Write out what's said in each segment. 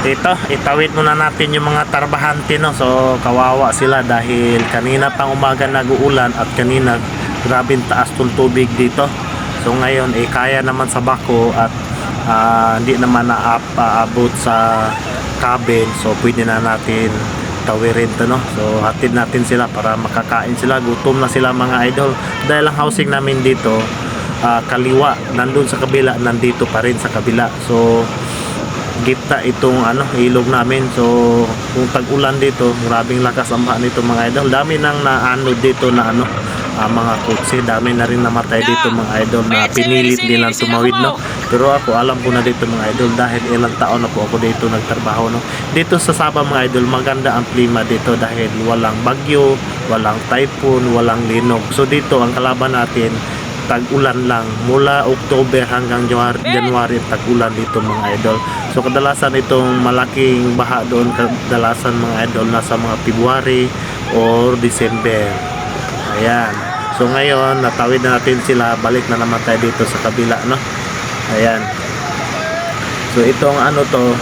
Ito, itawid muna natin yung mga tarbahante no. So kawawa sila dahil kanina pang umaga nag-uulan at kanina grabing taas tong tubig dito. So ngayon eh kaya naman sa bako at ah, hindi naman naaabot sa cabin. So pwede na natin tawirin to no. So hatid natin sila para makakain sila. Gutom na sila mga idol. Dahil ang housing namin dito ah, kaliwa, nandun sa kabila, nandito pa rin sa kabila. So gitna itong ano ilog namin. So kung tag-ulan dito grabing lakas ang baha nito mga idol. Dami nang naano dito na ano ah, mga kutsi dami na rin namatay dito mga idol na pinilit nilang tumawid no? pero ako alam ko na dito mga idol dahil ilang taon na po ako dito nagtrabaho no? Dito sa Sabah mga idol maganda ang klima dito dahil walang bagyo walang typhoon walang linog. So dito ang kalaban natin tag-ulan lang mula October hanggang January, January tag-ulan dito mga idol. So kadalasan itong malaking baha doon kadalasan mga idol nasa mga February or December. Ayan. So ngayon natawid na natin sila balik na naman tayo dito sa kabila no. Ayan. So itong ano to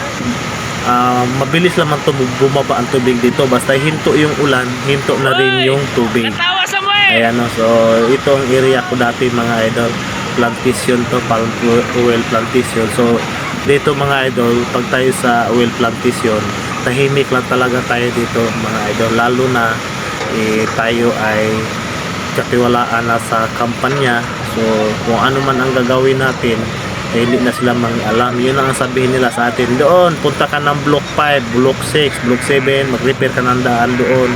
ah, mabilis naman to bumaba ang tubig dito basta hinto yung ulan hinto na rin yung tubig. Ayan no, so itong area ko dati mga idol, plantation to, palm oil plantation. So dito mga idol, pag tayo sa oil plantation, tahimik lang talaga tayo dito mga idol. Lalo na eh, tayo ay katiwalaan na sa kampanya. So kung ano man ang gagawin natin, eh, hindi na sila mang-alam. Yun ang sabihin nila sa atin. Doon, punta ka ng block 5, block 6, block 7, mag-repair ka ng daan doon.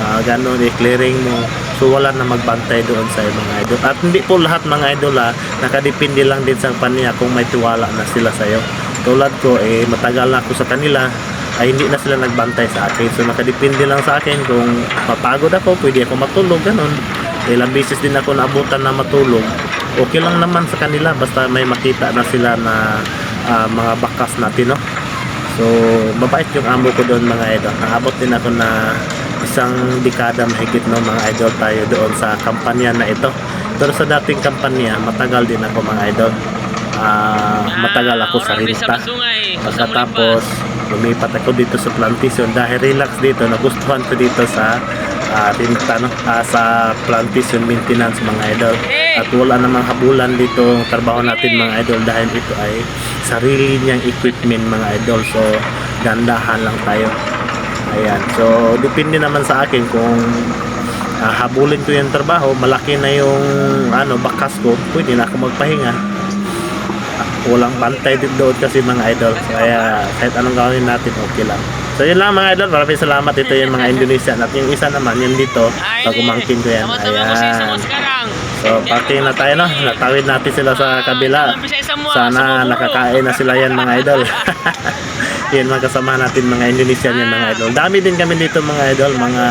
Ah, ganun, i-clearing mo. So wala na magbantay doon sa mga idol. At hindi po lahat mga idol ha, nakadepende lang din sa kampanya kung may tiwala na sila sa iyo. Tulad ko, eh, matagal na ako sa kanila, ay hindi na sila nagbantay sa akin. So nakadepende lang sa akin kung mapagod ako, pwede ako matulog, ganun. Ilang beses din ako naabutan na matulog. Okay lang naman sa kanila basta may makita na sila na ah, mga bakas natin, no? So, mabait yung amo ko doon mga idol. Naabot din ako na isang dekada mahigit no mga idol tayo doon sa kampanya na ito. Pero sa dating kampanya, matagal din ako mga idol. Ah, matagal ako sa rinta. Pagkatapos, lumipat ako dito sa plantation dahil relax dito. Nagustuhan ko dito sa ah, rinta, no? Ah, sa plantation maintenance mga idol. At wala namang habulan dito ang trabaho natin mga idol dahil ito ay sarili niyang equipment mga idol. So, gandahan lang tayo. Ayan. So, depende naman sa akin kung ah, habulin ko yung trabaho, malaki na yung ano, bakas ko, pwede na ako magpahinga. Ah, walang bantay din doon kasi mga idol. Kaya kahit anong gawin natin, okay lang. So yun lang mga idol, maraming salamat. Ito yung mga Indonesia. At yung isa naman, yun dito, pag umangkin ko yan. Ayan. So, parking na tayo, no? Natawid natin sila sa kabila. Sana nakakain na sila yan, mga idol. yan mga kasama natin, mga Indonesian yan, mga idol. Dami din kami dito, mga idol. Mga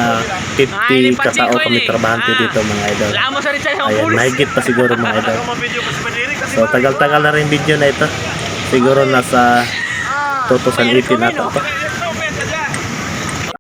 50 katao kami trabahante dito, mga idol. Ayan, mahigit pa siguro, mga idol. So, tagal-tagal na rin video na ito. Siguro nasa 2018 na ito.